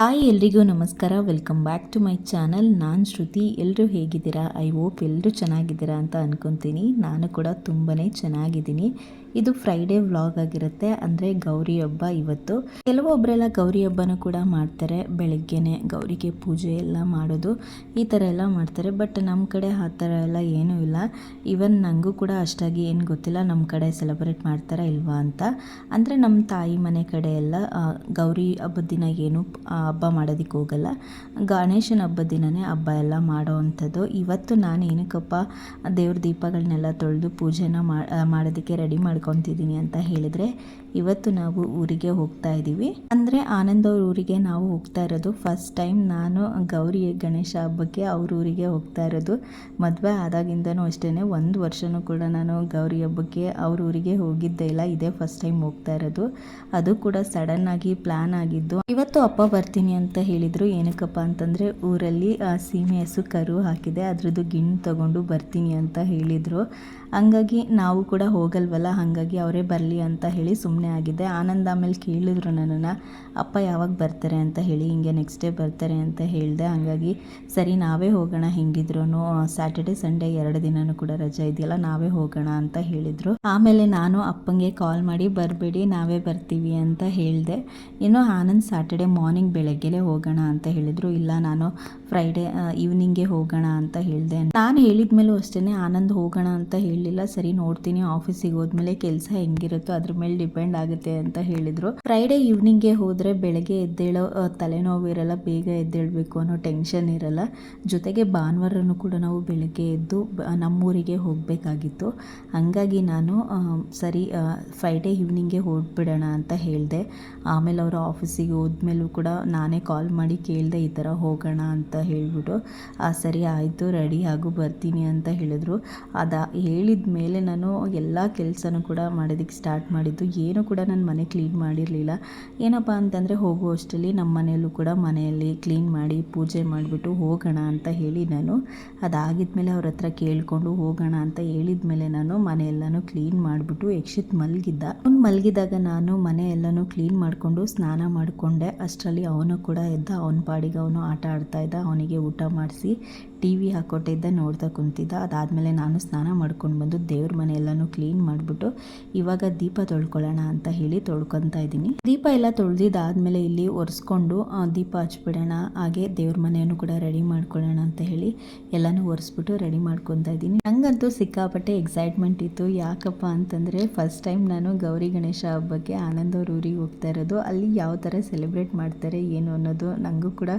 Hi ಎಲ್ರಿಗೂ ನಮಸ್ಕಾರ. Welcome back to my channel ನಾನು ಶ್ರುತಿ. ಎಲ್ಲರೂ ಹೇಗಿದ್ದೀರಾ? ಐ ಹೋಪ್ ಎಲ್ಲರೂ ಚೆನ್ನಾಗಿದ್ದೀರಾ ಅಂತ ಅನ್ಕೊತೀನಿ. ನಾನು ಕೂಡ ತುಂಬಾ ಚೆನ್ನಾಗಿದ್ದೀನಿ. ಇದು ಫ್ರೈಡೇ ವ್ಲಾಗ್ ಆಗಿರುತ್ತೆ. ಅಂದರೆ ಗೌರಿ ಹಬ್ಬ ಇವತ್ತು. ಕೆಲವೊಬ್ಬರೆಲ್ಲ ಗೌರಿ ಹಬ್ಬನೂ ಕೂಡ ಮಾಡ್ತಾರೆ. ಬೆಳಗ್ಗೆನೆ ಗೌರಿಗೆ ಪೂಜೆ ಎಲ್ಲ ಮಾಡೋದು ಈ ಥರ ಎಲ್ಲ ಮಾಡ್ತಾರೆ. ಬಟ್ ನಮ್ಮ ಕಡೆ ಆ ಥರ ಎಲ್ಲ ಏನೂ ಇಲ್ಲ. ಈವನ್ ನನಗೂ ಕೂಡ ಅಷ್ಟಾಗಿ ಏನು ಗೊತ್ತಿಲ್ಲ. ನಮ್ಮ ಕಡೆ ಸೆಲೆಬ್ರೇಟ್ ಮಾಡ್ತಾರಾ ಇಲ್ವಾ ಅಂತ. ಅಂದರೆ ನಮ್ಮ ತಾಯಿ ಮನೆ ಕಡೆ ಎಲ್ಲ ಗೌರಿ ಹಬ್ಬದ ದಿನ ಏನು ಹಬ್ಬ ಮಾಡೋದಕ್ಕೆ ಹೋಗಲ್ಲ. ಗಣೇಶನ ಹಬ್ಬದ ದಿನವೇ ಹಬ್ಬ ಎಲ್ಲ ಮಾಡೋ ಅಂಥದ್ದು. ಇವತ್ತು ನಾನು ಏನಕ್ಕಪ್ಪ ದೇವ್ರ ದೀಪಗಳನ್ನೆಲ್ಲ ತೊಳೆದು ಪೂಜೆನ ಮಾಡೋದಕ್ಕೆ ರೆಡಿ ಮಾಡ್ಕೊತಿದ್ದೀನಿ ಅಂತ ಹೇಳಿದರೆ ಇವತ್ತು ನಾವು ಊರಿಗೆ ಹೋಗ್ತಾ ಇದ್ದೀವಿ ಅಂದರೆ ಆನಂದ್ ಅವ್ರ ಊರಿಗೆ ನಾವು ಹೋಗ್ತಾ ಇರೋದು. ಫಸ್ಟ್ ಟೈಮ್ ನಾನು ಗೌರಿ, ಗಣೇಶ ಹಬ್ಬಕ್ಕೆ ಅವ್ರ ಊರಿಗೆ ಹೋಗ್ತಾ ಇರೋದು. ಮದುವೆ ಆದಾಗಿಂದನೂ ಅಷ್ಟೇ ಒಂದು ವರ್ಷನೂ ಕೂಡ ನಾನು ಗೌರಿ ಹಬ್ಬಕ್ಕೆ ಅವ್ರ ಊರಿಗೆ ಹೋಗಿದ್ದೇ ಇಲ್ಲ. ಇದೇ ಫಸ್ಟ್ ಟೈಮ್ ಹೋಗ್ತಾ ಇರೋದು. ಅದು ಕೂಡ ಸಡನ್ ಆಗಿ ಪ್ಲಾನ್ ಆಗಿದ್ದು. ಇವತ್ತು ಅಪ್ಪ ಬರ್ತೀನಿ ಅಂತ ಹೇಳಿದ್ರು. ಏನಕ್ಕಪ್ಪ ಅಂತಂದರೆ, ಊರಲ್ಲಿ ಸೀಮೆ ಹಸು ಕರು ಹಾಕಿದೆ. ಅದ್ರದ್ದು ಗಿಣ್ಣು ತಗೊಂಡು ಬರ್ತೀನಿ ಅಂತ ಹೇಳಿದ್ರು. ಹಂಗಾಗಿ ನಾವು ಕೂಡ ಹೋಗಲ್ವಲ್ಲ? ಹಾಗಾಗಿ ಅವರೇ ಬರಲಿ ಅಂತ ಹೇಳಿ ಸುಮ್ಮನೆ ಆಗಿದ್ದೆ ಆನಂದ ಆಮೇಲೆ ಕೇಳಿದ್ರು ನನ್ನನ್ನು, ಅಪ್ಪ ಯಾವಾಗ ಬರ್ತಾರೆ ಅಂತ ಹೇಳಿ, ಹಿಂಗೆ ನೆಕ್ಸ್ಟ್ ಡೇ ಬರ್ತಾರೆ ಅಂತ ಹೇಳಿದೆ. ಹಾಗಾಗಿ ಸರಿ, ನಾವೇ ಹೋಗೋಣ ಹೆಂಗಿದ್ರು? ಸ್ಯಾಟರ್ಡೆ ಸಂಡೇ ಎರಡು ದಿನನೂ ಕೂಡ ರಜೆ ಇದೆಯಲ್ಲ, ನಾವೇ ಹೋಗೋಣ ಅಂತ ಹೇಳಿದರು. ಆಮೇಲೆ ನಾನು ಅಪ್ಪಂಗೆ ಕಾಲ್ ಮಾಡಿ, ಬರಬೇಡಿ, ನಾವೇ ಬರ್ತೀವಿ ಅಂತ ಹೇಳಿದೆ. ಇನ್ನು ಆನಂದ್ ಸ್ಯಾಟರ್ಡೆ ಮಾರ್ನಿಂಗ್ ಬೆಳಗ್ಗೆಲೇ ಹೋಗೋಣ ಅಂತ ಹೇಳಿದರು. ಇಲ್ಲ, ನಾನು ಫ್ರೈಡೇ ಈವ್ನಿಂಗೆ ಹೋಗೋಣ ಅಂತ ಹೇಳಿದೆ. ನಾನು ಹೇಳಿದ ಮೇಲೂ ಅಷ್ಟೇ ಆನಂದ್ ಹೋಗೋಣ ಅಂತ ಹೇಳಿಲ್ಲ. ಸರಿ, ನೋಡ್ತೀನಿ ಆಫೀಸಿಗೆ ಹೋದ್ಮೇಲೆ ಕೆಲಸ ಹೆಂಗಿರುತ್ತೋ ಅದ್ರ ಮೇಲೆ ಡಿಪೆಂಡ್ ಆಗುತ್ತೆ ಅಂತ ಹೇಳಿದರು. ಫ್ರೈಡೇ ಈವ್ನಿಂಗ್ಗೆ ಹೋದರೆ ಬೆಳಗ್ಗೆ ಎದ್ದೇಳೋ ತಲೆನೋವು ಇರಲ್ಲ, ಬೇಗ ಎದ್ದೇಳಬೇಕು ಅನ್ನೋ ಟೆನ್ಷನ್ ಇರಲ್ಲ. ಜೊತೆಗೆ ಭಾನುವಾರನೂ ಕೂಡ ನಾವು ಬೆಳಗ್ಗೆ ಎದ್ದು ನಮ್ಮೂರಿಗೆ ಹೋಗಬೇಕಾಗಿತ್ತು. ಹಂಗಾಗಿ ನಾನು ಸರಿ ಫ್ರೈಡೇ ಈವ್ನಿಂಗ್ಗೆ ಹೊರಟ್ಬಿಡೋಣ ಅಂತ ಹೇಳಿದೆ. ಆಮೇಲೆ ಅವರು ಆಫೀಸಿಗೆ ಹೋದ್ಮೇಲೂ ಕೂಡ ನಾನೇ ಕಾಲ್ ಮಾಡಿ ಕೇಳಿದೆ ಈ ಥರ ಹೋಗೋಣ ಅಂತ ಹೇಳಿಬಿಟ್ಟು, ಆ, ಸರಿ ಆಯಿತು, ರೆಡಿ ಆಗು, ಬರ್ತೀನಿ ಅಂತ ಹೇಳಿದ್ರು. ಅದ ಹೇಳಿದ ಮೇಲೆ ನಾನು ಎಲ್ಲ ಕೆಲಸನೂ ಕೂಡ ಮಾಡೋದಕ್ಕೆ ಸ್ಟಾರ್ಟ್ ಮಾಡಿದ್ದು. ಏನು ಕೂಡ ನಾನು ಮನೆ ಕ್ಲೀನ್ ಮಾಡಿರಲಿಲ್ಲ. ಏನಪ್ಪ ಅಂತಂದರೆ, ಹೋಗೋ ಅಷ್ಟರಲ್ಲಿ ನಮ್ಮ ಮನೆಯಲ್ಲೂ ಕೂಡ ಮನೆಯಲ್ಲಿ ಕ್ಲೀನ್ ಮಾಡಿ ಪೂಜೆ ಮಾಡಿಬಿಟ್ಟು ಹೋಗೋಣ ಅಂತ ಹೇಳಿ ನಾನು ಅದಾಗಿದ್ಮೇಲೆ ಅವ್ರ ಹತ್ರ ಕೇಳಿಕೊಂಡು ಹೋಗೋಣ ಅಂತ ಹೇಳಿದ ಮೇಲೆ ನಾನು ಮನೆಯೆಲ್ಲನೂ ಕ್ಲೀನ್ ಮಾಡಿಬಿಟ್ಟು ಯಕ್ಷಿತ್ ಮಲಗಿದ್ದ. ಅವ್ನು ಮಲಗಿದಾಗ ನಾನು ಮನೆ ಕ್ಲೀನ್ ಮಾಡಿಕೊಂಡು ಸ್ನಾನ ಮಾಡಿಕೊಂಡೆ. ಅಷ್ಟರಲ್ಲಿ ಅವನು ಕೂಡ ಎದ್ದ, ಅವನ ಪಾಡಿಗೆ ಅವನು ಆಟ ಆಡ್ತಾ ಇದ್ದ. ಅವನಿಗೆ ಊಟ ಮಾಡಿಸಿ ಟಿ ವಿ ನೋಡ್ತಾ ಕುಂತಿದ್ದ. ಅದಾದಮೇಲೆ ನಾನು ಸ್ನಾನ ಮಾಡ್ಕೊಂಡು ಬಂದು ದೇವ್ರ ಮನೆ ಎಲ್ಲನೂ ಕ್ಲೀನ್ ಮಾಡಿಬಿಟ್ಟು ಇವಾಗ ದೀಪ ತೊಳ್ಕೊಳ್ಳೋಣ ಅಂತ ಹೇಳಿ ತೊಳ್ಕೊತಾ ಇದ್ದೀನಿ. ದೀಪ ಎಲ್ಲ ತೊಳೆದಿದ್ದಾದಮೇಲೆ ಇಲ್ಲಿ ಒರೆಸ್ಕೊಂಡು ದೀಪ ಹಚ್ಬಿಡೋಣ, ಹಾಗೆ ದೇವ್ರ ಮನೆಯನ್ನು ಕೂಡ ರೆಡಿ ಮಾಡ್ಕೊಳ್ಳೋಣ ಅಂತ ಹೇಳಿ ಎಲ್ಲನೂ ಒರೆಸ್ಬಿಟ್ಟು ರೆಡಿ ಮಾಡ್ಕೊತಾ ಇದ್ದೀನಿ. ನಂಗಂತೂ ಸಿಕ್ಕಾಪಟ್ಟೆ ಎಕ್ಸೈಟ್ಮೆಂಟ್ ಇತ್ತು. ಯಾಕಪ್ಪ ಅಂತಂದರೆ ಫಸ್ಟ್ ಟೈಮ್ ನಾನು ಗೌರಿ ಗಣೇಶ ಹಬ್ಬಕ್ಕೆ ಆನಂದ್ ಅವ್ರ ಊರಿಗೆ ಹೋಗ್ತಾ ಇರೋದು. ಅಲ್ಲಿ ಯಾವ ಥರ ಸೆಲೆಬ್ರೇಟ್ ಮಾಡ್ತಾರೆ, ಏನು ಅನ್ನೋದು ನನಗೂ ಕೂಡ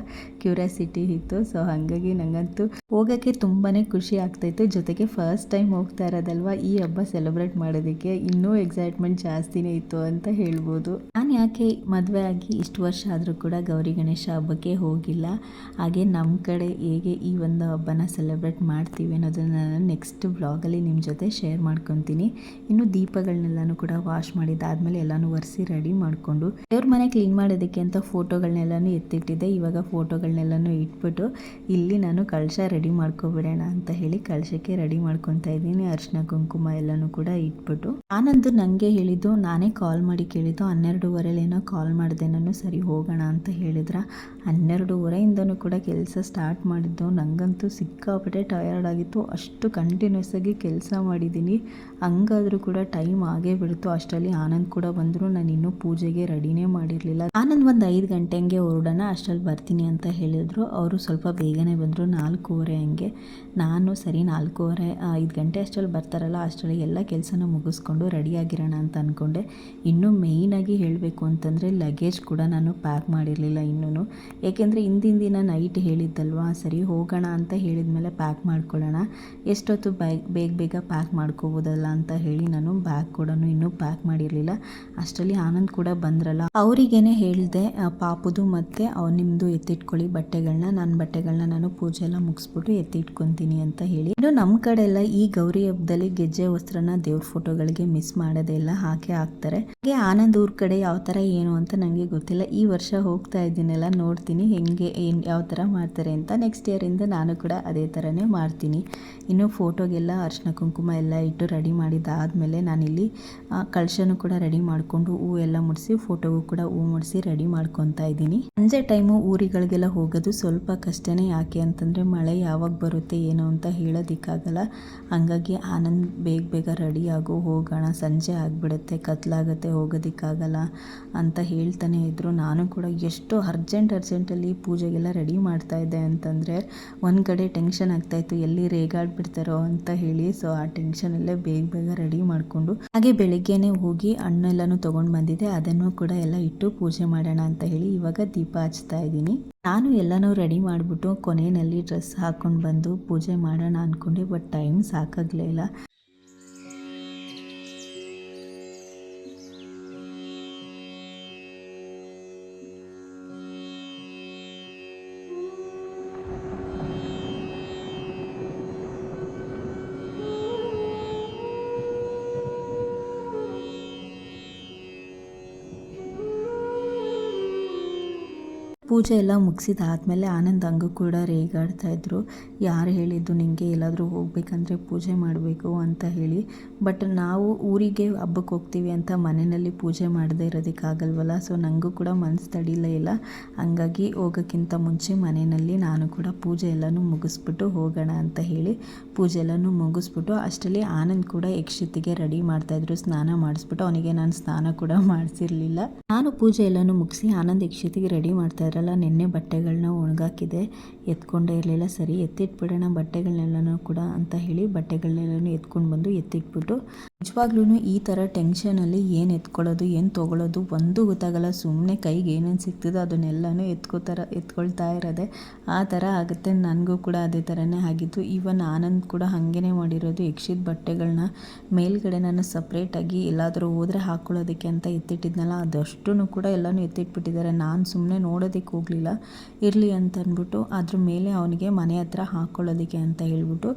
ಕ್ಯೂರಿಯಾಸಿಟಿ ಇತ್ತು. ಸೊ ಹಾಗಾಗಿ ನನಗಂತೂ ಹೋಗೋಕ್ಕೆ ತುಂಬಾ ಖುಷಿ ಆಗ್ತಾಯಿತ್ತು. ಜೊತೆಗೆ ಫಸ್ಟ್ ಟೈಮ್ ಹೋಗ್ತಾ ಇರೋದಲ್ವಾ? ಈ ಹಬ್ಬ ಸೆಲೆಬ್ರೇಟ್ ಮಾಡೋದಕ್ಕೆ ಇನ್ನೂ ಎಕ್ಸೈಟ್ಮೆಂಟ್ ಜಾಸ್ತಿನೇ ಇತ್ತು ಅಂತ ಹೇಳ್ಬೋದು. ನಾನು ಯಾಕೆ ಮದುವೆ ಆಗಿ ಇಷ್ಟು ವರ್ಷ ಆದರೂ ಕೂಡ ಗೌರಿ ಗಣೇಶ ಹಬ್ಬಕ್ಕೆ ಹೋಗಿಲ್ಲ. ಹಾಗೆ ನಮ್ಮ ಕಡೆ ಹೇಗೆ ಈ ಒಂದು ಹಬ್ಬನ ಸೆಲೆಬ್ರೇಟ್ ಮಾಡ್ತೀವಿ ಅನ್ನೋದನ್ನು ನಾನು ನೆಕ್ಸ್ಟ್ ಬ್ಲಾಗಲ್ಲಿ ನಿಮ್ಮ ಜೊತೆ ಶೇರ್ ಮಾಡ್ಕೊತೀನಿ. ಇನ್ನು ದೀಪಗಳನ್ನೆಲ್ಲನೂ ಕೂಡ ವಾಶ್ ಮಾಡಿದ್ದಾದ್ಮೇಲೆ ಎಲ್ಲನೂ ಒರೆಸಿ ರೆಡಿ ಮಾಡಿಕೊಂಡು, ದೇವ್ರ ಮನೆ ಕ್ಲೀನ್ ಮಾಡೋದಕ್ಕೆ ಅಂತ ಫೋಟೋಗಳನ್ನೆಲ್ಲನೂ ಎತ್ತಿಟ್ಟಿದ್ದೆ. ಇವಾಗ ಫೋಟೋಗಳನ್ನೆಲ್ಲನೂ ಇಟ್ಬಿಟ್ಟು ಇಲ್ಲಿ ನಾನು ರೆಡಿ ಮಾಡ್ಕೊಬಿಡೋಣ ಅಂತ ಹೇಳಿ ಕಳಶಕ್ಕೆ ರೆಡಿ ಮಾಡ್ಕೊತಾ ಇದ್ದೀನಿ. ಅರ್ಶಿನ, ಕುಂಕುಮ ಎಲ್ಲನೂ ಕೂಡ ಇಟ್ಬಿಟ್ಟು. ಆನಂದ್ ನನಗೆ ಹೇಳಿದ್ದು, ನಾನೇ ಕಾಲ್ ಮಾಡಿ ಕೇಳಿದ್ದು ಹನ್ನೆರಡೂವರೆಲಿ ಏನೋ ಕಾಲ್ ಮಾಡಿದೆ ನಾನು, ಸರಿ ಹೋಗೋಣ ಅಂತ ಹೇಳಿದ್ರ. ಹನ್ನೆರಡೂವರೆಯಿಂದನೂ ಕೂಡ ಕೆಲಸ ಸ್ಟಾರ್ಟ್ ಮಾಡಿದ್ದು. ನನಗಂತೂ ಸಿಕ್ಕಾಪಟ್ಟೆ ಟಯರ್ಡ್ ಆಗಿತ್ತು. ಅಷ್ಟು ಕಂಟಿನ್ಯೂಸ್ ಆಗಿ ಕೆಲಸ ಮಾಡಿದ್ದೀನಿ. ಹಂಗಾದ್ರೂ ಕೂಡ ಟೈಮ್ ಆಗೇ ಬಿಡ್ತು. ಅಷ್ಟರಲ್ಲಿ ಆನಂದ್ ಕೂಡ ಬಂದರು, ನಾನು ಇನ್ನೂ ಪೂಜೆಗೆ ರೆಡಿನೇ ಮಾಡಿರಲಿಲ್ಲ. ಆನಂದ್ ಒಂದು ಐದು ಗಂಟೆ ಹಂಗೆ ಹೊರಡೋಣ ಅಷ್ಟರಲ್ಲಿ ಬರ್ತೀನಿ ಅಂತ ಹೇಳಿದ್ರು. ಅವರು ಸ್ವಲ್ಪ ಬೇಗನೆ ಬಂದರು, ನಾಲ್ಕೂವರೆ ಹಂಗೆ. ನಾನು, ಸರಿ, ನಾಲ್ಕೂವರೆ ಐದು ಗಂಟೆ ಅಷ್ಟರಲ್ಲಿ ಬರ್ತಾರಲ್ಲ ಅಷ್ಟರಲ್ಲಿ ಎಲ್ಲ ಕೆಲಸನ ಮುಗಿಸ್ಕೊಂಡು ರೆಡಿಯಾಗಿರೋಣ ಅಂತ ಅಂದ್ಕೊಂಡೆ ಇನ್ನೂ ಮೇಯ್ನಾಗಿ ಹೇಳಬೇಕು ಅಂತಂದರೆ ಲಗೇಜ್ ಕೂಡ ನಾನು ಪ್ಯಾಕ್ ಮಾಡಿರಲಿಲ್ಲ ಇನ್ನೂ ಏಕೆಂದರೆ ಹಿಂದಿನ ದಿನ ನೈಟ್ ಹೇಳಿದ್ದಲ್ವಾ, ಸರಿ ಹೋಗೋಣ ಅಂತ ಹೇಳಿದ ಮೇಲೆ ಪ್ಯಾಕ್ ಮಾಡ್ಕೊಳ್ಳೋಣ. ಎಷ್ಟೊತ್ತು ಬೇಗ ಬೇಗ ಪ್ಯಾಕ್ ಮಾಡ್ಕೋಬೋದಲ್ಲ? ಅಂತ ಹೇಳಿ ನಾನು ಬ್ಯಾಗ್ ಕೂಡ ಇನ್ನೂ ಪ್ಯಾಕ್ ಮಾಡಿರಲಿಲ್ಲ. ಅಷ್ಟರಲ್ಲಿ ಆನಂದ್ ಕೂಡ ಬಂದ್ರಲ್ಲ. ಅವರಿಗೇನೆ ಹೇಳಿದೆ ಪಾಪುದು ಮತ್ತು ಅವ್ರು ನಿಮ್ಮದು ಎತ್ತಿಟ್ಕೊಳ್ಳಿ ಬಟ್ಟೆಗಳನ್ನ ನನ್ನ ಬಟ್ಟೆಗಳನ್ನ ನಾನು ಪೂಜೆ ಎಲ್ಲ ಮುಗಿಸ್ ಮುಗಿಸ್ಬಿಟ್ಟು ಎತ್ತಿಟ್ಕೊತೀನಿ ಅಂತ ಹೇಳಿ. ಇನ್ನು ನಮ್ಮ ಕಡೆ ಎಲ್ಲ ಈ ಗೌರಿ ಹಬ್ಬದಲ್ಲಿ ಗೆಜ್ಜೆ ವಸ್ತ್ರನ ದೇವ್ರ ಫೋಟೋಗಳಿಗೆ ಮಿಸ್ ಮಾಡೋದೇ ಇಲ್ಲ, ಹಾಗೆ ಹಾಕ್ತಾರೆ. ಹಾಗೆ ಆನಂದ್ ಊರ್ ಕಡೆ ಯಾವ ಥರ ಏನು ಅಂತ ನನಗೆ ಗೊತ್ತಿಲ್ಲ. ಈ ವರ್ಷ ಹೋಗ್ತಾ ಇದ್ದೀನಲ್ಲ, ನೋಡ್ತೀನಿ ಹೆಂಗೆ, ಏನು, ಯಾವ ಥರ ಮಾಡ್ತಾರೆ ಅಂತ. ನೆಕ್ಸ್ಟ್ ಇಯರಿಂದ ನಾನು ಕೂಡ ಅದೇ ಥರನೇ ಮಾಡ್ತೀನಿ. ಇನ್ನು ಫೋಟೋಗೆಲ್ಲ ಅರ್ಶಿನ ಕುಂಕುಮ ಎಲ್ಲ ಇಟ್ಟು ರೆಡಿ ಮಾಡಿದ್ದಾದಮೇಲೆ ನಾನಿಲ್ಲಿ ಕಳಶನು ಕೂಡ ರೆಡಿ ಮಾಡಿಕೊಂಡು ಹೂ ಎಲ್ಲ ಮುಡಿಸಿ, ಫೋಟೋಗೂ ಕೂಡ ಹೂ ಮುಡಿಸಿ ರೆಡಿ ಮಾಡ್ಕೊತಾ ಇದ್ದೀನಿ. ಸಂಜೆ ಟೈಮು ಊರಿಗಳಿಗೆಲ್ಲ ಹೋಗೋದು ಸ್ವಲ್ಪ ಕಷ್ಟನೇ. ಯಾಕೆ ಅಂತಂದರೆ ಮಳೆ ಯಾವಾಗ ಬರುತ್ತೆ, ಏನು ಅಂತ ಹೇಳೋದಕ್ಕಾಗಲ್ಲ. ಹಂಗಾಗಿ ಆನಂದ್ ಬೇಗ ಬೇಗ ರೆಡಿ ಆಗೋ ಹೋಗೋಣ. ಸಂಜೆ ಆಗಿಬಿಡುತ್ತೆ, ಕತ್ಲಾಗುತ್ತೆ, ಹೋಗೋದಕ್ಕಾಗಲ್ಲ ಅಂತ ಹೇಳ್ತಾನೆ ಇದ್ದರು ನಾನು ಕೂಡ ಎಷ್ಟು ಅರ್ಜೆಂಟ್ ಅರ್ಜೆಂಟಲ್ಲಿ ಪೂಜೆಗೆಲ್ಲ ರೆಡಿ ಮಾಡ್ತಾ ಇದ್ದೆ ಅಂತಂದರೆ, ಒಂದು ಕಡೆ ಟೆನ್ಷನ್ ಆಗ್ತಾಯಿತ್ತು ಎಲ್ಲಿ ರೇಗಾಡ್ಬಿಡ್ತಾರೋ ಅಂತ ಹೇಳಿ. ಸೊ, ಆ ಟೆನ್ಷನಲ್ಲೇ ಬೇಗ ಬೇಗ ರೆಡಿ ಮಾಡಿಕೊಂಡು ಹಾಗೆ ಬೆಳಿಗ್ಗೆನೆ ಹೋಗಿ ಹಣ್ಣೆಲ್ಲನೂ ತೊಗೊಂಡು ಬಂದಿದೆ ಅದನ್ನು ಕೂಡ ಎಲ್ಲ ಇಟ್ಟು ಪೂಜೆ ಮಾಡೋಣ ಅಂತ ಹೇಳಿ ಇವಾಗ ದೀಪ ಹಚ್ತಾ ಇದ್ದೀನಿ. ನಾನು ಎಲ್ಲನೂ ರೆಡಿ ಮಾಡಿಬಿಟ್ಟು ಕೊನೆಯಲ್ಲಿ ಡ್ರೆಸ್ ಹಾಕ್ಕೊಂಡು ಬಂದು ಪೂಜೆ ಮಾಡೋಣ ಅಂದ್ಕೊಂಡೆ ಬಟ್ ಟೈಮ್ ಸಾಕಾಗಲೇ ಇಲ್ಲ. ಪೂಜೆ ಎಲ್ಲ ಮುಗಿಸಿದಾದ್ಮೇಲೆ ಆನಂದ್ ಹಂಗೂ ಕೂಡ ರೇಗಾಡ್ತಾ ಇದ್ರು. ಯಾರು ಹೇಳಿದ್ದು ನಿಮಗೆ ಎಲ್ಲಾದರೂ ಹೋಗ್ಬೇಕಂದ್ರೆ ಪೂಜೆ ಮಾಡಬೇಕು ಅಂತ ಹೇಳಿ. ಬಟ್ ನಾವು ಊರಿಗೆ ಹಬ್ಬಕ್ಕೆ ಹೋಗ್ತೀವಿ ಅಂತ ಮನೆಯಲ್ಲಿ ಪೂಜೆ ಮಾಡದೇ ಇರೋದಕ್ಕಾಗಲ್ವಲ್ಲ? ಸೊ ನನಗೂ ಕೂಡ ಮನಸ್ಸು ತಡಿಲೇ ಇಲ್ಲ. ಹಂಗಾಗಿ ಹೋಗೋಕ್ಕಿಂತ ಮುಂಚೆ ಮನೆಯಲ್ಲಿ ನಾನು ಕೂಡ ಪೂಜೆ ಎಲ್ಲನೂ ಮುಗಿಸ್ಬಿಟ್ಟು ಹೋಗೋಣ ಅಂತ ಹೇಳಿ ಪೂಜೆ ಎಲ್ಲನೂ ಮುಗಿಸ್ಬಿಟ್ಟು ಅಷ್ಟರಲ್ಲಿ ಆನಂದ್ ಕೂಡ ಯಕ್ಷಿತಿಗೆ ರೆಡಿ ಮಾಡ್ತಾಯಿದ್ರು ಸ್ನಾನ ಮಾಡಿಸ್ಬಿಟ್ಟು ಅವನಿಗೆ ನಾನು ಸ್ನಾನ ಕೂಡ ಮಾಡಿಸಿರಲಿಲ್ಲ. ನಾನು ಪೂಜೆ ಎಲ್ಲನೂ ಮುಗಿಸಿ ಆನಂದ್ ಯಕ್ಷಿತಿಗೆ ರೆಡಿ ಮಾಡ್ತಾ ಇದ್ರಲ್ಲ ನಿನ್ನೆ ಬಟ್ಟೆಗಳನ್ನ ಒಣಗಾಕಿದೆ. ಎತ್ಕೊಂಡೇ ಇರಲಿಲ್ಲ. ಸರಿ, ಎತ್ತಿಟ್ಬಿಡೋಣ ಬಟ್ಟೆಗಳನ್ನೆಲ್ಲನೂ ಕೂಡ ಅಂತ ಹೇಳಿ ಬಟ್ಟೆಗಳನ್ನೆಲ್ಲನೂ ಎತ್ಕೊಂಡು ಬಂದು ಎತ್ತಿಟ್ಬಿಟ್ಟು ನಿಜವಾಗ್ಲೂ ಈ ಥರ ಟೆನ್ಷನಲ್ಲಿ ಏನು ಎತ್ಕೊಳ್ಳೋದು, ಏನು ತೊಗೊಳೋದು ಒಂದು ಗೊತ್ತಾಗಲ್ಲ ಸುಮ್ಮನೆ ಕೈಗೆ ಏನೇನು ಸಿಗ್ತದೋ ಅದನ್ನೆಲ್ಲನೂ ಎತ್ಕೋತಾರ, ಎತ್ಕೊಳ್ತಾ ಇರೋದೆ ಆ ಥರ ಆಗುತ್ತೆ. ನನಗೂ ಕೂಡ ಅದೇ ಥರನೇ ಆಗಿತ್ತು. ಈವನ್ ಆನಂದ್ ಕೂಡ ಹಾಗೇ ಮಾಡಿರೋದು. ಯಕ್ಷಿದ ಬಟ್ಟೆಗಳನ್ನ ಮೇಲ್ಗಡೆ ನಾನು ಸಪ್ರೇಟಾಗಿ ಎಲ್ಲಾದರೂ ಹೋದರೆ ಹಾಕ್ಕೊಳ್ಳೋದಕ್ಕೆ ಅಂತ ಎತ್ತಿಟ್ಟಿದ್ನಲ್ಲ ಅದಷ್ಟು ಕೂಡ ಎಲ್ಲನೂ ಎತ್ತಿಟ್ಬಿಟ್ಟಿದ್ದಾರೆ. ನಾನು ಸುಮ್ಮನೆ ನೋಡೋದಕ್ಕೆ ಹೋಗಲಿಲ್ಲ. ಇರಲಿ ಅಂತ ಅಂದ್ಬಿಟ್ಟು ಅದ್ರ ಮೇಲೆ ಅವನಿಗೆ ಮನೆ ಹತ್ರ ಹಾಕ್ಕೊಳ್ಳೋದಕ್ಕೆ ಅಂತ ಹೇಳ್ಬಿಟ್ಟು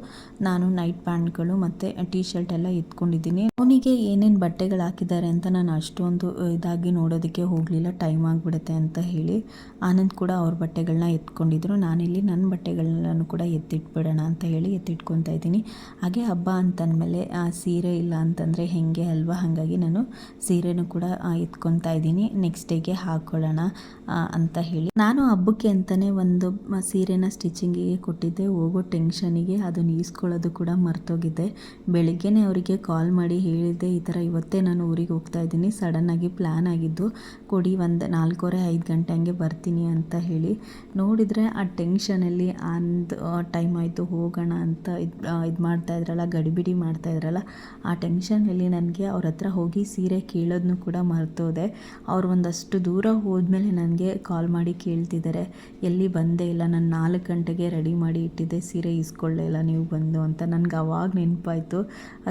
ನಾನು ನೈಟ್ ಪ್ಯಾಂಟ್ಗಳು ಮತ್ತು ಟೀ ಶರ್ಟ್ ಎಲ್ಲ ಎತ್ಕೊಂಡಿದ್ದೀನಿ. ಅವನಿಗೆ ಏನೇನು ಬಟ್ಟೆಗಳು ಹಾಕಿದ್ದಾರೆ ಅಂತ ನಾನು ಅಷ್ಟೊಂದು ಇದಾಗಿ ನೋಡೋದಕ್ಕೆ ಹೋಗಲಿಲ್ಲ. ಟೈಮ್ ಆಗಿಬಿಡುತ್ತೆ ಅಂತ ಹೇಳಿ ಆನಂದ್ ಕೂಡ ಅವ್ರ ಬಟ್ಟೆಗಳನ್ನ ಎತ್ಕೊಂಡಿದ್ರು. ನಾನಿಲ್ಲಿ ನನ್ನ ಬಟ್ಟೆಗಳನ್ನೂ ಕೂಡ ಎತ್ತಿಟ್ಬಿಡೋಣ ಅಂತ ಹೇಳಿ ಎತ್ತಿಟ್ಕೊತಾ ಇದ್ದೀನಿ. ಹಾಗೆ ಹಬ್ಬ ಅಂತಂದಮೇಲೆ ಸೀರೆ ಇಲ್ಲ ಅಂತಂದರೆ ಹೆಂಗೆ ಅಲ್ವಾ? ಹಾಗಾಗಿ ನಾನು ಸೀರೆನೂ ಕೂಡ ಆ, ಎತ್ಕೊತಾ ಇದ್ದೀನಿ. ನೆಕ್ಸ್ಟ್ ಡೇಗೆ ಹಾಕ್ಕೊಳ್ಳೋಣ ಅಂತ ಹೇಳಿ. ನಾನು ಹಬ್ಬಕ್ಕೆ ಅಂತಲೇ ಒಂದು ಸೀರೆನ ಸ್ಟಿಚಿಂಗಿಗೆ ಕೊಟ್ಟಿದ್ದೆ. ಹೋಗೋ ಟೆನ್ಷನಿಗೆ ಅದನ್ನು ಈಸ್ಕೊಳ್ಳೋದು ಕೂಡ ಮರ್ತೋಗಿದ್ದೆ ಬೆಳಿಗ್ಗೆನೇ ಅವರಿಗೆ ಕಾಲ್ ಮಾಡಿ ಹೇಳಿದ್ದೆ, ಈ ಥರ ಇವತ್ತೇ ನಾನು ಊರಿಗೆ ಹೋಗ್ತಾ ಇದ್ದೀನಿ. ಸಡನ್ನಾಗಿ ಪ್ಲ್ಯಾನ್ ಆಗಿದ್ದು, ಕೊಡಿ ಒಂದು ನಾಲ್ಕೂವರೆ, ಐದು ಗಂಟೆ ಹಂಗೆ ಬರ್ತೀನಿ ಅಂತ ಹೇಳಿ. ನೋಡಿದರೆ ಆ ಟೆನ್ಷನಲ್ಲಿ ಅಂದು ಟೈಮ್ ಆಯಿತು, ಹೋಗೋಣ ಅಂತ ಇದು ಇದು ಮಾಡ್ತಾ ಇದ್ರಲ್ಲ, ಗಡಿಬಿಡಿ ಮಾಡ್ತಾ ಇದ್ರಲ್ಲ, ಆ ಟೆನ್ಷನಲ್ಲಿ ನನಗೆ ಅವ್ರ ಹತ್ರ ಹೋಗಿ ಸೀರೆ ಕೇಳೋದನ್ನು ಕೂಡ ಮರ್ತೋದೆ. ಅವ್ರು ಒಂದಷ್ಟು ದೂರ ಹೋದ್ಮೇಲೆ ನನಗೆ ಕಾಲ್ ಮಾಡಿ ಕೇಳ್ತಿದ್ದಾರೆ ಎಲ್ಲಿ ಬಂದೇ ಇಲ್ಲ, ನಾನು ನಾಲ್ಕು ಗಂಟೆಗೆ ರೆಡಿ ಮಾಡಿ ಇಟ್ಟಿದ್ದೆ, ಸೀರೆ ಇಸ್ಕೊಳ್ಳೇ ಇಲ್ಲ, ನೀವು ಬಂದು ಅಂತ. ನನಗೆ ಅವಾಗ ನೆನಪಾಯಿತು,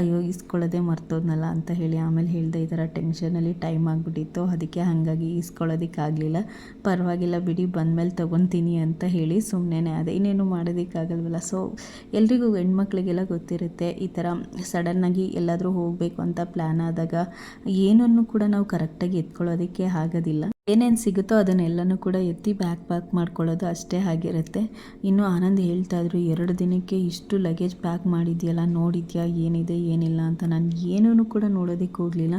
ಅಯ್ಯೋ ಇಸ್ಕೊಳ್ಳೋದೇ ಮರ್ತೋದ್ನಲ್ಲ ಅಂತ ಹೇಳಿ ಆಮೇಲೆ ಹೇಳಿದೆ ಈ ಥರ ಟೆನ್ಷನಲ್ಲಿ ಟೈಮ್ ಆಗಿಬಿಟ್ಟಿತ್ತು, ಅದಕ್ಕೆ ಹಾಗಾಗಿ ಇಸ್ಕೊಳ್ಳೋದಕ್ಕಾಗಲಿಲ್ಲ ಪರವಾಗಿಲ್ಲ ಬಿಡಿ, ಬಂದಮೇಲೆ ತೊಗೊತೀನಿ ಅಂತ ಹೇಳಿ ಸುಮ್ಮನೆ ಅದೇ ಇನ್ನೇನು ಮಾಡೋದಕ್ಕಾಗಲ್ವಲ್ಲ. ಸೊ ಎಲ್ರಿಗೂ ಹೆಣ್ಮಕ್ಳಿಗೆಲ್ಲ ಗೊತ್ತಿರುತ್ತೆ, ಈ ಥರ ಸಡನ್ನಾಗಿ ಎಲ್ಲಾದರೂ ಹೋಗಬೇಕು ಅಂತ ಪ್ಲ್ಯಾನ್ ಆದಾಗ ಏನನ್ನು ಕೂಡ ನಾವು ಕರೆಕ್ಟಾಗಿ ಎತ್ಕೊಳ್ಳೋದಕ್ಕೆ ಆಗೋದಿಲ್ಲ. ಏನೇನು ಸಿಗುತ್ತೋ ಅದನ್ನೆಲ್ಲನೂ ಕೂಡ ಎತ್ತಿ ಬ್ಯಾಗ್ ಪ್ಯಾಕ್ ಮಾಡ್ಕೊಳ್ಳೋದು ಅಷ್ಟೇ ಆಗಿರುತ್ತೆ. ಇನ್ನು ಆನಂದ್ ಹೇಳ್ತಾಯಿದ್ರು ಎರಡು ದಿನಕ್ಕೆ ಇಷ್ಟು ಲಗೇಜ್ ಪ್ಯಾಕ್ ಮಾಡಿದ್ಯಲ್ಲ, ನೋಡಿದ್ಯಾ, ಏನಿದೆ, ಏನಿಲ್ಲ ಅಂತ? ನಾನು ಏನೂ ಕೂಡ ನೋಡೋದಕ್ಕೆ ಹೋಗಲಿಲ್ಲ.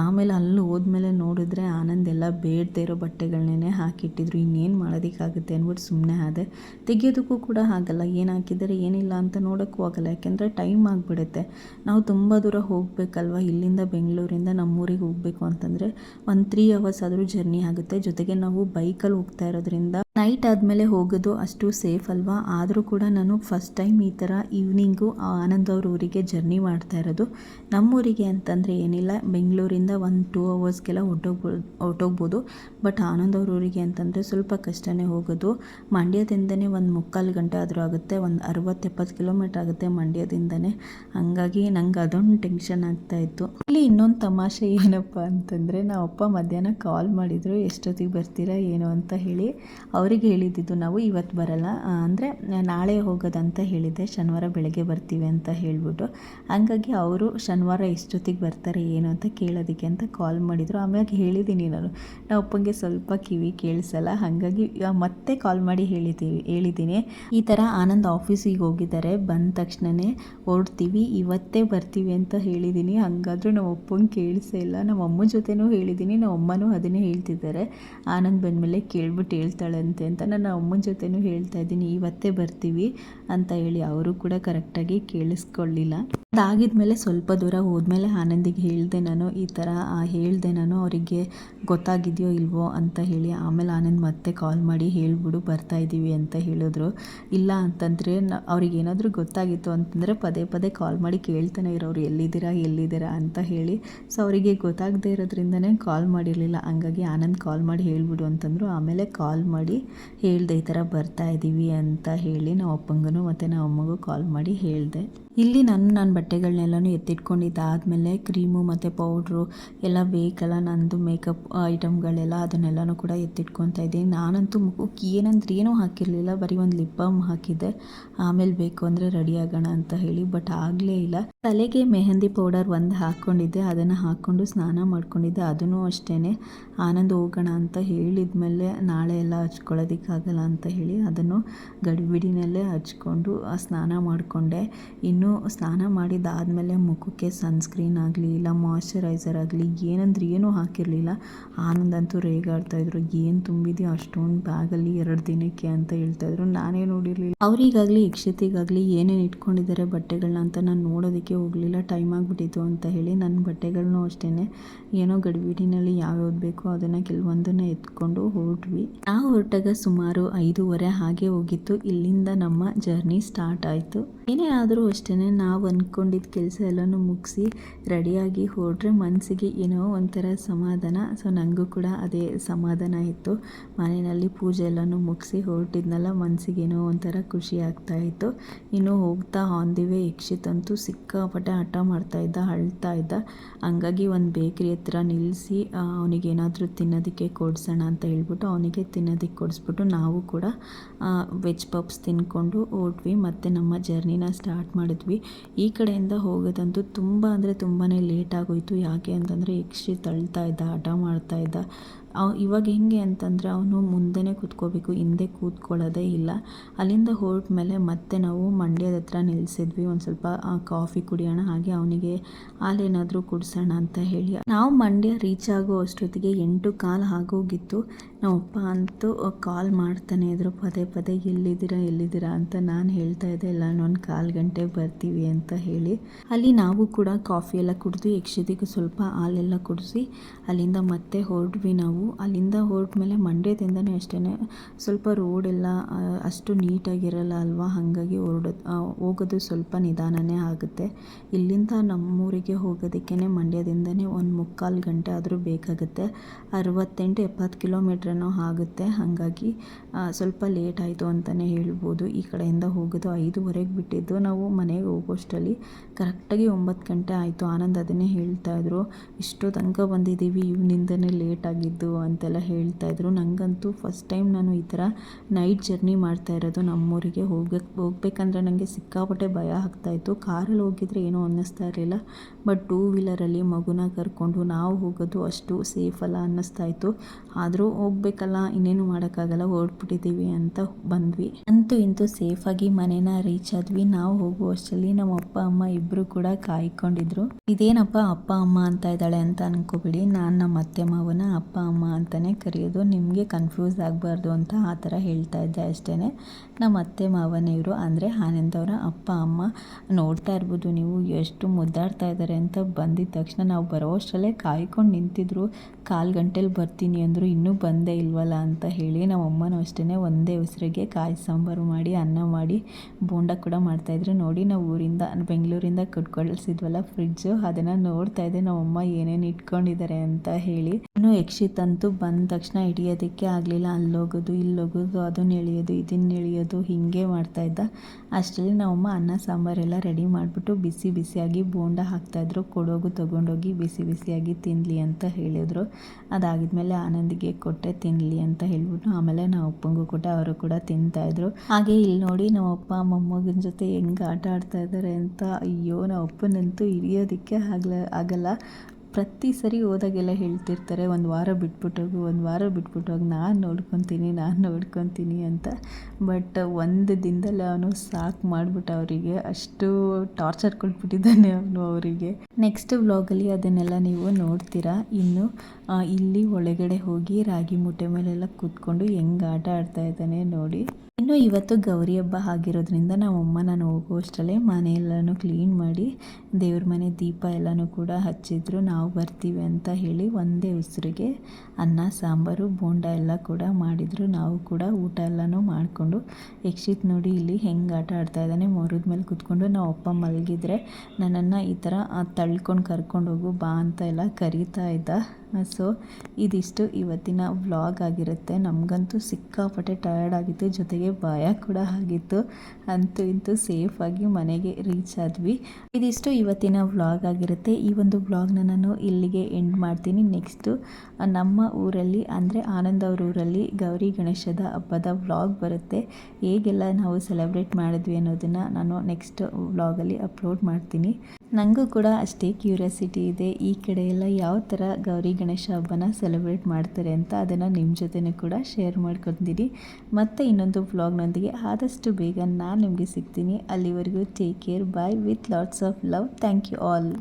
ಆಮೇಲೆ ಅಲ್ಲಿ ಹೋದ್ಮೇಲೆ ನೋಡಿದ್ರೆ ಆನಂದ್ ಎಲ್ಲ ಬೇಡದೇ ಇರೋ ಬಟ್ಟೆಗಳನ್ನೇ ಹಾಕಿಟ್ಟಿದ್ರು. ಇನ್ನೇನು ಮಾಡೋದಕ್ಕಾಗುತ್ತೆ ಅಂದ್ಬಿಟ್ಟು ಸುಮ್ಮನೆ ಆದೆ. ತೆಗಿಯೋದಕ್ಕೂ ಕೂಡ ಆಗಲ್ಲ. ಏನು ಹಾಕಿದರೆ ಏನಿಲ್ಲ ಅಂತ ನೋಡೋಕ್ಕೂ ಆಗಲ್ಲ. ಯಾಕೆಂದರೆ ಟೈಮ್ ಆಗಿಬಿಡುತ್ತೆ. ನಾವು ತುಂಬ ದೂರ ಹೋಗಬೇಕಲ್ವ? ಇಲ್ಲಿಂದ ಬೆಂಗಳೂರಿಂದ ನಮ್ಮೂರಿಗೆ ಹೋಗಬೇಕು ಅಂತಂದರೆ, ಒಂದು ತ್ರೀ ಅವರ್ಸ್ ಆದರೂ ಜರ್ನಿ ಆಗುತ್ತೆ. ಜೊತೆಗೆ ನಾವು ಬೈಕಲ್ಲಿ ಹೋಗ್ತಾ ಇರೋದ್ರಿಂದ ನೈಟ್ ಆದಮೇಲೆ ಹೋಗೋದು ಅಷ್ಟು ಸೇಫ್ ಅಲ್ವಾ? ಆದರೂ ಕೂಡ ನಾನು ಫಸ್ಟ್ ಟೈಮ್ ಈ ಥರ ಈವ್ನಿಂಗು ಆನಂದ್ ಅವ್ರ ಊರಿಗೆ ಜರ್ನಿ ಮಾಡ್ತಾ ಇರೋದು. ನಮ್ಮೂರಿಗೆ ಅಂತಂದರೆ ಏನಿಲ್ಲ. ಬೆಂಗಳೂರಿಂದ ಒಂದು ಟೂ ಅವರ್ಸ್ಗೆಲ್ಲ ಹೊಟ್ಟೋಗ್ಬೋದು ಹೊಟ್ಟೋಗ್ಬೋದು ಬಟ್ ಆನಂದ್ ಅವ್ರ ಊರಿಗೆ ಅಂತಂದರೆ ಸ್ವಲ್ಪ ಕಷ್ಟನೇ ಹೋಗೋದು. ಮಂಡ್ಯದಿಂದನೇ ಒಂದು ಮುಕ್ಕಾಲು ಗಂಟೆ ಆದರೂ ಆಗುತ್ತೆ. ಒಂದು ಅರವತ್ತೆಪ್ಪತ್ತು ಕಿಲೋಮೀಟ್ರ್ ಆಗುತ್ತೆ ಮಂಡ್ಯದಿಂದನೇ. ಹಂಗಾಗಿ ನಂಗೆ ಅದೊಂದು ಟೆನ್ಷನ್ ಆಗ್ತಾ ಇಲ್ಲಿ ಇನ್ನೊಂದು ತಮಾಷೆ ಏನಪ್ಪ ಅಂತಂದರೆ ನಾವಪ್ಪ ಮಧ್ಯಾಹ್ನ ಕಾಲ್ ಮಾಡಿದರು, ಎಷ್ಟೊತ್ತಿಗೆ ಬರ್ತೀರಾ, ಏನು? ಅಂತ ಹೇಳಿ ಅವ್ರಿಗೆ ಹೇಳಿದ್ದಿದ್ದು ನಾವು ಇವತ್ತು ಬರಲ್ಲ ಅಂದರೆ ನಾಳೆ ಹೋಗೋದಂತ ಹೇಳಿದ್ದೆ ಶನಿವಾರ ಬೆಳಗ್ಗೆ ಬರ್ತೀವಿ ಅಂತ ಹೇಳಿಬಿಟ್ಟು. ಹಂಗಾಗಿ ಅವರು ಶನಿವಾರ ಎಷ್ಟೊತ್ತಿಗೆ ಬರ್ತಾರೆ, ಏನು? ಅಂತ ಕೇಳೋದಕ್ಕೆ ಅಂತ ಕಾಲ್ ಮಾಡಿದರು. ಆಮ್ಯಾಗೆ ಹೇಳಿದ್ದೀನಿ ನಾನು, ನಾವು ಅಪ್ಪಂಗೆ ಸ್ವಲ್ಪ ಕಿವಿ ಕೇಳಿಸಲ್ಲ, ಹಾಗಾಗಿ ಮತ್ತೆ ಕಾಲ್ ಮಾಡಿ ಹೇಳಿದ್ದೀವಿ ಹೇಳಿದ್ದೀನಿ ಈ ಥರ ಆನಂದ್ ಆಫೀಸಿಗೆ ಹೋಗಿದ್ದಾರೆ, ಬಂದ ತಕ್ಷಣವೇ ಹೊರಡ್ತೀವಿ, ಇವತ್ತೇ ಬರ್ತೀವಿ ಅಂತ ಹೇಳಿದ್ದೀನಿ ಹಂಗಾದ್ರೂ ನಮ್ಮ ಅಪ್ಪಂಗೆ ಕೇಳಿಸೇ ಇಲ್ಲ. ನಮ್ಮ ಅಮ್ಮನ ಜೊತೆನೂ ಹೇಳಿದ್ದೀನಿ ನಮ್ಮ ಅಮ್ಮನೂ ಅದನ್ನೇ ಹೇಳ್ತಿದ್ದಾರೆ. ಆನಂದ್ ಬಂದಮೇಲೆ ಕೇಳ್ಬಿಟ್ಟು ಹೇಳ್ತಾಳಂತೆ ಅಂತ ನಾನು ಅಮ್ಮನ ಜೊತೆನೂ ಹೇಳ್ತಾ ಇದ್ದೀನಿ. ಇವತ್ತೇ ಬರ್ತೀವಿ ಅಂತ ಹೇಳಿ, ಅವರು ಕೂಡ ಕರೆಕ್ಟಾಗಿ ಕೇಳಿಸ್ಕೊಳ್ಳಿಲ್ಲ. ಅದಾಗಿದ್ಮೇಲೆ ಸ್ವಲ್ಪ ದೂರ ಹೋದ್ಮೇಲೆ ಆನಂದಿಗೆ ಹೇಳಿದೆ ನಾನು, ಈ ಥರ ಹೇಳಿದೆ ನಾನು ಅವರಿಗೆ ಗೊತ್ತಾಗಿದೆಯೋ ಇಲ್ವೋ ಅಂತ ಹೇಳಿ ಆಮೇಲೆ ಆನಂದ್ ಮತ್ತೆ ಕಾಲ್ ಮಾಡಿ ಹೇಳಿಬಿಡು ಬರ್ತಾ ಇದ್ದೀವಿ ಅಂತ ಹೇಳಿದ್ರು. ಇಲ್ಲ ಅಂತಂದರೆ ನ, ಅವ್ರಿಗೆ ಏನಾದರೂ ಗೊತ್ತಾಗಿತ್ತು ಅಂತಂದರೆ ಪದೇ ಪದೇ ಕಾಲ್ ಮಾಡಿ ಕೇಳ್ತಾನೆ ಇರೋರು, ಎಲ್ಲಿದ್ದೀರಾ ಎಲ್ಲಿದ್ದೀರಾ ಅಂತ ಹೇಳಿ. ಸೊ ಅವರಿಗೆ ಗೊತ್ತಾಗದೆ ಇರೋದ್ರಿಂದನೇ ಕಾಲ್ ಮಾಡಿರಲಿಲ್ಲ. ಹಂಗಾಗಿ ಆನಂದ್ ಕಾಲ್ ಮಾಡಿ ಹೇಳಿಬಿಡು ಅಂತಂದರು. ಆಮೇಲೆ ಕಾಲ್ ಮಾಡಿ ಹೇಳಿದೆ, ಈ ಥರ ಬರ್ತಾ ಇದ್ದೀವಿ ಅಂತ ಹೇಳಿ ನಾವು ಅಪ್ಪಂಗೂ ಮತ್ತು ನಾವು ಅಮ್ಮಗೂ ಕಾಲ್ ಮಾಡಿ ಹೇಳಿದೆ. ಇಲ್ಲಿ ನಾನು ನನ್ನ ಬಟ್ಟೆಗಳನ್ನೆಲ್ಲನೂ ಎತ್ತಿಟ್ಕೊಂಡಿದ್ದಾದಮೇಲೆ ಕ್ರೀಮು ಮತ್ತು ಪೌಡ್ರು ಎಲ್ಲ ಬೇಕಲ್ಲ ನಂದು ಮೇಕಪ್ ಐಟಮ್ಗಳೆಲ್ಲ ಅದನ್ನೆಲ್ಲನೂ ಕೂಡ ಎತ್ತಿಟ್ಕೊತಾ ಇದ್ದೀನಿ. ನಾನಂತೂ ಮುಖಕ್ಕೆ ಏನಂದ್ರೆ ಏನೂ ಹಾಕಿರಲಿಲ್ಲ. ಬರೀ ಒಂದು ಲಿಪ್ ಬಾಮ್ ಹಾಕಿದ್ದೆ. ಆಮೇಲೆ ಬೇಕು ಅಂದರೆ ರೆಡಿ ಆಗೋಣ ಅಂತ ಹೇಳಿ, ಬಟ್ ಆಗಲೇ ಇಲ್ಲ. ತಲೆಗೆ ಮೆಹಂದಿ ಪೌಡರ್ ಒಂದು ಹಾಕ್ಕೊಂಡಿದ್ದೆ. ಅದನ್ನು ಹಾಕ್ಕೊಂಡು ಸ್ನಾನ ಮಾಡ್ಕೊಂಡಿದ್ದೆ. ಅದೂ ಅಷ್ಟೇ ಆನಂದ್ ಹೋಗೋಣ ಅಂತ ಹೇಳಿದ್ಮೇಲೆ ನಾಳೆ ಎಲ್ಲ ಹಚ್ಕೊಳ್ಳೋದಕ್ಕಾಗಲ್ಲ ಅಂತ ಹೇಳಿ ಅದನ್ನು ಗಡಿಬಿಡಿನಲ್ಲೇ ಹಚ್ಕೊಂಡು ಸ್ನಾನ ಮಾಡಿಕೊಂಡೆ. ಇನ್ನು ಸ್ನಾನ ಮಾಡಿದ್ದಾದಮೇಲೆ ಮುಖಕ್ಕೆ ಸನ್ಸ್ಕ್ರೀನ್ ಆಗಲಿ, ಇಲ್ಲ ಮಾಯ್ಶ್ಚರೈಸರ್ ಆಗಲಿ, ಏನಂದ್ರೆ ಏನೂ ಹಾಕಿರಲಿಲ್ಲ. ಆನಂದ್ ಅಂತೂ ರೇಗಾಡ್ತಾಯಿದ್ರು ಏನು ತುಂಬಿದೆಯೋ ಅಷ್ಟೊಂದು ಬ್ಯಾಗಲ್ಲಿ ಎರಡು ದಿನಕ್ಕೆ ಅಂತ ಹೇಳ್ತಾಯಿದ್ರು ನಾನೇ ನೋಡಿರಲಿಲ್ಲ. ಅವರಿಗಾಗಲಿ ಯಕ್ಷಿತಿಗಾಗಲಿ ಏನೇನು ಇಟ್ಕೊಂಡಿದ್ದಾರೆ ಬಟ್ಟೆಗಳನ್ನ ಅಂತ ನಾನು ನೋಡೋದಕ್ಕೆ ಹೋಗಲಿಲ್ಲ. ಟೈಮ್ ಆಗಿಬಿಟ್ಟಿತ್ತು ಅಂತ ಹೇಳಿ ನನ್ನ ಬಟ್ಟೆಗಳನ್ನೂ ಅಷ್ಟೇ ಏನೋ ಗಡಿಬಿಡಿನಲ್ಲಿ ಯಾವ್ಯಾವ್ದು ಬೇಕೋ ಅದನ್ನು ಕೆಲವೊಂದನ್ನ ಎತ್ಕೊಂಡು ಹೊರಟ್ವಿ. ನಾವು ಹೊರಟಾಗ ಸುಮಾರು ಐದೂವರೆ ಹಾಗೆ ಹೋಗಿತ್ತು. ಇಲ್ಲಿಂದ ನಮ್ಮ ಜರ್ನಿ ಸ್ಟಾರ್ಟ್ ಆಯಿತು. ಏನೇ ಆದರೂ ಅಷ್ಟೇ. ನಾವು ಅಂದ್ಕೊಂಡಿದ್ದ ಕೆಲಸ ಎಲ್ಲನೂ ಮುಗಿಸಿ ರೆಡಿಯಾಗಿ ಹೊರಟ್ರೆ ಮನಸ್ಸಿಗೆ ಏನೋ ಒಂಥರ ಸಮಾಧಾನ. ಸೊ ನನಗೂ ಕೂಡ ಅದೇ ಸಮಾಧಾನ ಇತ್ತು. ಮನೆಯಲ್ಲಿ ಪೂಜೆ ಎಲ್ಲನೂ ಮುಗಿಸಿ ಹೊರಟಿದ್ನಲ್ಲ ಮನಸ್ಸಿಗೆ ಏನೋ ಒಂಥರ ಖುಷಿ ಆಗ್ತಾ ಇತ್ತು. ಇನ್ನು ಹೋಗ್ತಾ ಆನ್ ದಿ ವೇ ಯಕ್ಷಿತ್ ಅಂತೂ ಸಿಕ್ಕಾಪಟ್ಟೆ ಹಠ ಮಾಡ್ತಾ ಇದ್ದ, ಅಳ್ತಾ ಇದ್ದ. ಹಂಗಾಗಿ ಒಂದು ಬೇಕ್ರಿ ಹತ್ರ ನಿಲ್ಲಿಸಿ ಅವನಿಗೇನಾದರೂ ತಿನ್ನೋದಕ್ಕೆ ಕೊಡಿಸೋಣ ಅಂತ ಹೇಳ್ಬಿಟ್ಟು ಅವನಿಗೆ ತಿನ್ನೋದಕ್ಕೆ ಕೊಡಿಸ್ಬಿಟ್ಟು ನಾವು ಕೂಡ ವೆಜ್ ಪಪ್ಸ್ ತಿನ್ಕೊಂಡು ಹೋದ್ವಿ. ಮತ್ತು ನಮ್ಮ ಜರ್ನಿನ ಸ್ಟಾರ್ಟ್ ಮಾಡಿದ್ವಿ. ಈ ಕಡೆಯಿಂದ ಹೋಗೋದಂತೂ ತುಂಬ ಅಂದರೆ ತುಂಬಾ ಲೇಟ್ ಆಗೋಯಿತು. ಯಾಕೆ ಅಂತಂದರೆ ಯಕ್ಷಿತ್ ತಳ್ತಾ ಇದ್ದ, ಹಠ ಮಾಡ್ತಾ ಇದ್ದ. ಅವ್ ಇವಾಗ ಹೆಂಗೆ ಅಂತಂದರೆ ಅವನು ಮುಂದೆನೇ ಕೂತ್ಕೋಬೇಕು, ಹಿಂದೆ ಕೂತ್ಕೊಳ್ಳೋದೇ ಇಲ್ಲ. ಅಲ್ಲಿಂದ ಹೊರಟ ಮೇಲೆ ಮತ್ತೆ ನಾವು ಮಂಡ್ಯದ ಹತ್ರ ನಿಲ್ಲಿಸಿದ್ವಿ ಒಂದು ಸ್ವಲ್ಪ ಕಾಫಿ ಕುಡಿಯೋಣ, ಹಾಗೆ ಅವನಿಗೆ ಹಾಲೇನಾದರೂ ಕುಡಿಸೋಣ ಅಂತ ಹೇಳಿ. ನಾವು ಮಂಡ್ಯ ರೀಚ್ ಆಗೋ ಅಷ್ಟೊತ್ತಿಗೆ ಎಂಟು ಕಾಲು ಆಗೋಗಿತ್ತು. ನಮ್ಮಪ್ಪ ಅಂತೂ ಕಾಲ್ ಮಾಡ್ತಾನೆ ಇದ್ರು. ಪದೇ ಪದೇ, ಎಲ್ಲಿದ್ದೀರಾ ಎಲ್ಲಿದ್ದೀರಾ? ಅಂತ ನಾನು ಹೇಳ್ತಾ ಇದ್ದೆ. ಎಲ್ಲ ಒಂದು ಕಾಲು ಗಂಟೆಗೆ ಬರ್ತೀವಿ ಅಂತ ಹೇಳಿ. ಅಲ್ಲಿ ನಾವು ಕೂಡ ಕಾಫಿ ಎಲ್ಲ ಕುಡಿದು ಯಕ್ಷದಿಗೂ ಸ್ವಲ್ಪ ಹಾಲೆಲ್ಲ ಕುಡಿಸಿ, ಅಲ್ಲಿಂದ ಮತ್ತೆ ಹೊರಡ್ವಿ ನಾವು. ಅಲ್ಲಿಂದ ಹೊರಟ ಮೇಲೆ ಮಂಡ್ಯದಿಂದನೇ ಅಷ್ಟೇ ಸ್ವಲ್ಪ ರೋಡೆಲ್ಲ ಅಷ್ಟು ನೀಟಾಗಿರಲ್ಲ ಅಲ್ವಾ? ಹಾಗಾಗಿ ಹೊರಡೋದು ಹೋಗೋದು ಸ್ವಲ್ಪ ನಿಧಾನನೇ ಆಗುತ್ತೆ. ಇಲ್ಲಿಂದ ನಮ್ಮೂರಿಗೆ ಹೋಗೋದಕ್ಕೇ ಮಂಡ್ಯದಿಂದನೇ ಒಂದು ಮುಕ್ಕಾಲು ಗಂಟೆ ಆದರೂ ಬೇಕಾಗುತ್ತೆ. ಅರವತ್ತೆಂಟು, ಎಪ್ಪತ್ತು ಕಿಲೋಮೀಟ್ರೇನೋ ಆಗುತ್ತೆ. ಹಾಗಾಗಿ ಸ್ವಲ್ಪ ಲೇಟ್ ಆಯಿತು ಅಂತಲೇ ಹೇಳ್ಬೋದು. ಈ ಕಡೆಯಿಂದ ಹೋಗೋದು ಐದುವರೆಗೆ ಬಿಟ್ಟಿದ್ದು. ನಾವು ಮನೆಗೆ ಹೋಗೋಷ್ಟರಲ್ಲಿ ಕರೆಕ್ಟಾಗಿ ಒಂಬತ್ತು ಗಂಟೆ ಆಯಿತು. ಆನಂದ್ ಅದನ್ನೇ ಹೇಳ್ತಾಯಿದ್ರು ಇಷ್ಟೋ ತನಕ ಬಂದಿದ್ದೀವಿ. ಇವನಿಂದನೇ ಲೇಟ್ ಆಗಿದ್ದು. ಅಂತೆಲ್ಲ ಹೇಳ್ತಾ ಇದ್ರು. ನನಗಂತೂ ಫಸ್ಟ್ ಟೈಮ್ ನಾನು ಈ ಥರ ನೈಟ್ ಜರ್ನಿ ಮಾಡ್ತಾ ಇರೋದು ನಮ್ಮೂರಿಗೆ ಹೋಗಕ್ಕೆ ಹೋಗ್ಬೇಕಂದ್ರೆ ನನಗೆ ಸಿಕ್ಕಾಪಟ್ಟೆ ಭಯ ಆಗ್ತಾಯಿತ್ತು ಕಾರಲ್ಲಿ ಹೋಗಿದ್ರೆ ಏನೂ ಅನ್ನಿಸ್ತಾ ಇರಲಿಲ್ಲ. ಬಟ್ ಟೂ ವೀಲರಲ್ಲಿ ಮಗುನ ಕರ್ಕೊಂಡು ನಾವು ಹೋಗೋದು ಅಷ್ಟು ಸೇಫ್ ಅಲ್ಲ ಅನ್ನಿಸ್ತಾ ಇತ್ತು. ಆದರೂ ಹೋಗ್ಬೇಕಲ್ಲ, ಇನ್ನೇನು ಮಾಡೋಕ್ಕಾಗಲ್ಲ ಹೊರಟ್ಬಿಟ್ಟಿದ್ದೀವಿ ಅಂತ ಬಂದ್ವಿ. ಅಂತೂ ಇಂತೂ ಸೇಫಾಗಿ ಮನೇನ ರೀಚ್ ಆದ್ವಿ. ನಾವು ಹೋಗುವಷ್ಟರಲ್ಲಿ ನಮ್ಮ ಅಪ್ಪ, ಅಮ್ಮ ಇಬ್ಬರು ಕೂಡ ಕಾಯ್ಕೊಂಡಿದ್ರು. ಇದೇನಪ್ಪ ಅಪ್ಪ, ಅಮ್ಮ ಅಂತ ಇದ್ದಾಳೆ ಅಂತ ಅನ್ಕೋಬಿಡಿ. ನಾನು ನಮ್ಮ ಅತ್ತೆ ಮಾವನ ಅಪ್ಪ, ಅಮ್ಮ ಅಂತಲೇ ಕರೆಯೋದು. ನಿಮಗೆ ಕನ್ಫ್ಯೂಸ್ ಆಗಬಾರ್ದು ಅಂತ ಆ ಥರ ಹೇಳ್ತಾ ಇದ್ದೆ ಅಷ್ಟೇ ನಮ್ಮ ಅತ್ತೆ ಮಾವನೆಯವರು ಅಂದರೆ ಆನಂದವರ ಅಪ್ಪ, ಅಮ್ಮ ನೋಡ್ತಾ ಇರ್ಬೋದು ನೀವು ಎಷ್ಟು ಮುದ್ದಾಡ್ತಾ ಇದ್ದಾರೆ ಅಂತ ಬಂದಿದ್ದ ತಕ್ಷಣ ನಾವು ಬರೋ ಅಷ್ಟರಲ್ಲೇ ಕಾಯ್ಕೊಂಡು ನಿಂತಿದ್ರು. ಕಾಲು ಗಂಟೆಲಿ ಬರ್ತೀನಿ ಅಂದರು ಇನ್ನೂ ಬಂದೇ ಇಲ್ವಲ್ಲ ಅಂತ ಹೇಳಿ ನಮ್ಮ ಅಮ್ಮನೂ ಅಷ್ಟೇ ಒಂದೇ ಉಸಿರಿಗೆ ಕಾಯಿ ಸಾಂಬಾರು ಮಾಡಿ, ಅನ್ನ ಮಾಡಿ, ಬೋಂಡ ಕೂಡ ಮಾಡ್ತಾಯಿದ್ರು ನೋಡಿ ನಾವು ಊರಿಂದ, ಬೆಂಗಳೂರಿಂದ ಕಟ್ಕೊಳ್ಸಿದ್ವಲ್ಲ ಫ್ರಿಡ್ಜು ಅದನ್ನು ನೋಡ್ತಾ ಇದ್ದೆ ನಮ್ಮಮ್ಮ ಏನೇನು ಇಟ್ಕೊಂಡಿದ್ದಾರೆ ಅಂತ ಹೇಳಿ. ಇನ್ನು ಯಕ್ಷಿತ್ ಇವತ್ತಂತೂ ಬಂದ ತಕ್ಷಣ ಹಿಡಿಯೋದಕ್ಕೆ ಆಗಲಿಲ್ಲ. ಅಲ್ಲೋಗೋದು, ಇಲ್ಲೋಗೋದು, ಅದನ್ನ ಎಳೆಯೋದು, ಇದನ್ನ ಎಳೆಯೋದು, ಹೀಗೆ ಮಾಡ್ತಾಯಿದ್ದ ಅಷ್ಟರಲ್ಲಿ ನಮ್ಮಮ್ಮ ಅನ್ನ ಸಾಂಬಾರೆಲ್ಲ ರೆಡಿ ಮಾಡಿಬಿಟ್ಟು ಬಿಸಿ ಬಿಸಿಯಾಗಿ ಬೋಂಡ ಹಾಕ್ತಾಯಿದ್ರು ಕೊಡೋಗು ತೊಗೊಂಡೋಗಿ ಬಿಸಿ ಬಿಸಿಯಾಗಿ ತಿನ್ನಲಿ ಅಂತ ಹೇಳಿದರು. ಅದಾಗಿದ್ಮೇಲೆ ಆನಂದಿಗೆ ಕೊಟ್ಟೆ ತಿನ್ನಲಿ ಅಂತ ಹೇಳ್ಬಿಟ್ಟು ಆಮೇಲೆ ನಾವು ಅಪ್ಪಂಗೂ ಕೊಟ್ಟೆ ಅವರು ಕೂಡ ತಿಂತಾಯಿದ್ರು ಹಾಗೆ ಇಲ್ಲಿ ನೋಡಿ ನಮ್ಮ ಅಪ್ಪ ಮೊಮ್ಮಗನ ಜೊತೆ ಹೆಂಗೆ ಆಟ ಆಡ್ತಾಯಿದ್ದಾರೆ ಅಂತ. ಅಯ್ಯೋ ನಮ್ಮ ಅಪ್ಪನಂತೂ ಹಿಡಿಯೋದಕ್ಕೆ ಆಗಲ್ಲ ಆಗಲ್ಲ. ಪ್ರತಿ ಸರಿ ಹೋದಾಗೆಲ್ಲ ಹೇಳ್ತಿರ್ತಾರೆ, ಒಂದು ವಾರ ಬಿಟ್ಬಿಟ್ಟೋಗು ಒಂದು ವಾರ ಬಿಟ್ಬಿಟ್ಟೋಗಿ ನಾನು ನೋಡ್ಕೊತೀನಿ ನಾನು ನೋಡ್ಕೊತೀನಿ ಅಂತ. ಬಟ್ ಒಂದು ದಿನದಲ್ಲಿ ಅವನು ಸಾಕು ಮಾಡಿಬಿಟ್ಟು ಅವರಿಗೆ, ಅಷ್ಟು ಟಾರ್ಚರ್ ಕೊಟ್ಬಿಟ್ಟಿದ್ದಾನೆ ಅವನು ಅವರಿಗೆ. ನೆಕ್ಸ್ಟ್ ವ್ಲಾಗಲ್ಲಿ ಅದನ್ನೆಲ್ಲ ನೀವು ನೋಡ್ತೀರಾ? ಇನ್ನು ಇಲ್ಲಿ ಒಳಗಡೆ ಹೋಗಿ ರಾಗಿ ಮುಟ್ಟೆ ಮೇಲೆಲ್ಲ ಕೂತ್ಕೊಂಡು ಹೆಂಗೆ ಆಟ ಆಡ್ತಾ ಇದ್ದಾನೆ ನೋಡಿ. ಇನ್ನು ಇವತ್ತು ಗೌರಿ ಹಬ್ಬ ಆಗಿರೋದ್ರಿಂದ ನಮ್ಮಮ್ಮ ನಾನು ಹೋಗುವಷ್ಟರಲ್ಲೇ ಮನೆಯೆಲ್ಲನೂ ಕ್ಲೀನ್ ಮಾಡಿ, ದೇವ್ರ ಮನೆ ದೀಪ ಎಲ್ಲನೂ ಕೂಡ ಹಚ್ಚಿದ್ರು. ನಾವು ಬರ್ತೀವಿ ಅಂತ ಹೇಳಿ ಒಂದೇ ಉಸಿರಿಗೆ ಅನ್ನ, ಸಾಂಬಾರು, ಬೋಂಡ ಎಲ್ಲ ಕೂಡ ಮಾಡಿದರು. ನಾವು ಕೂಡ ಊಟ ಎಲ್ಲನೂ ಮಾಡಿಕೊಂಡು ಯಕ್ಷಿತ್ ನೋಡಿ ಇಲ್ಲಿ ಹೆಂಗೆ ಆಟ ಆಡ್ತಾ ಇದ್ದಾನೆ. ಮರದ ಮೇಲೆ ಕೂತ್ಕೊಂಡು ನಾವು ಅಪ್ಪ ಮಲಗಿದ್ರೆ ನನ್ನನ್ನು ಈ ಥರ ತಳ್ಕೊಂಡು ಕರ್ಕೊಂಡು ಹೋಗು ಬಾ ಅಂತ ಎಲ್ಲ ಕರೀತಾ ಇದ್ದ. ಸೊ, ಇದಿಷ್ಟು ಇವತ್ತಿನ ವ್ಲಾಗ್ ಆಗಿರುತ್ತೆ. ನಮಗಂತೂ ಸಿಕ್ಕಾಪಟ್ಟೆ ಟಯರ್ಡ್ ಆಗಿತ್ತು. ಜೊತೆಗೆ ಭಯ ಕೂಡ ಆಗಿತ್ತು. ಅಂತೂ ಇಂತೂ ಸೇಫಾಗಿ ಮನೆಗೆ ರೀಚ್ ಆದ್ವಿ. ಇದಿಷ್ಟು ಇವತ್ತಿನ ವ್ಲಾಗ್ ಆಗಿರುತ್ತೆ. ಈ ಒಂದು ವ್ಲಾಗ್ನ ನಾನು ಇಲ್ಲಿಗೆ ಎಂಡ್ ಮಾಡ್ತೀನಿ. ನೆಕ್ಸ್ಟು ನಮ್ಮ ಊರಲ್ಲಿ, ಅಂದರೆ ಆನಂದ್ ಅವ್ರ ಊರಲ್ಲಿ ಗೌರಿ ಗಣೇಶದ ಹಬ್ಬದ ವ್ಲಾಗ್ ಬರುತ್ತೆ. ಹೇಗೆಲ್ಲ ನಾವು ಸೆಲೆಬ್ರೇಟ್ ಮಾಡಿದ್ವಿ ಅನ್ನೋದನ್ನು ನಾನು ನೆಕ್ಸ್ಟ್ ವ್ಲಾಗಲ್ಲಿ ಅಪ್ಲೋಡ್ ಮಾಡ್ತೀನಿ. ನನಗೂ ಕೂಡ ಅಷ್ಟೇ ಕ್ಯೂರಿಯಾಸಿಟಿ ಇದೆ. ಈ ಕಡೆ ಎಲ್ಲ ಯಾವ ಥರ ಗೌರಿ ಗಣೇಶ ಹಬ್ಬನ ಸೆಲೆಬ್ರೇಟ್ ಮಾಡ್ತಾರೆ ಅಂತ ಅದನ್ನು ನಿಮ್ಮ ಜೊತೆನೂ ಕೂಡ ಶೇರ್ ಮಾಡ್ಕೊತೀನಿ. ಮತ್ತು ಇನ್ನೊಂದು ವ್ಲಾಗ್ನೊಂದಿಗೆ ಆದಷ್ಟು ಬೇಗ ನಾನು ನಿಮಗೆ ಸಿಗ್ತೀನಿ. ಅಲ್ಲಿವರೆಗೂ take care bye with lots of love thank you all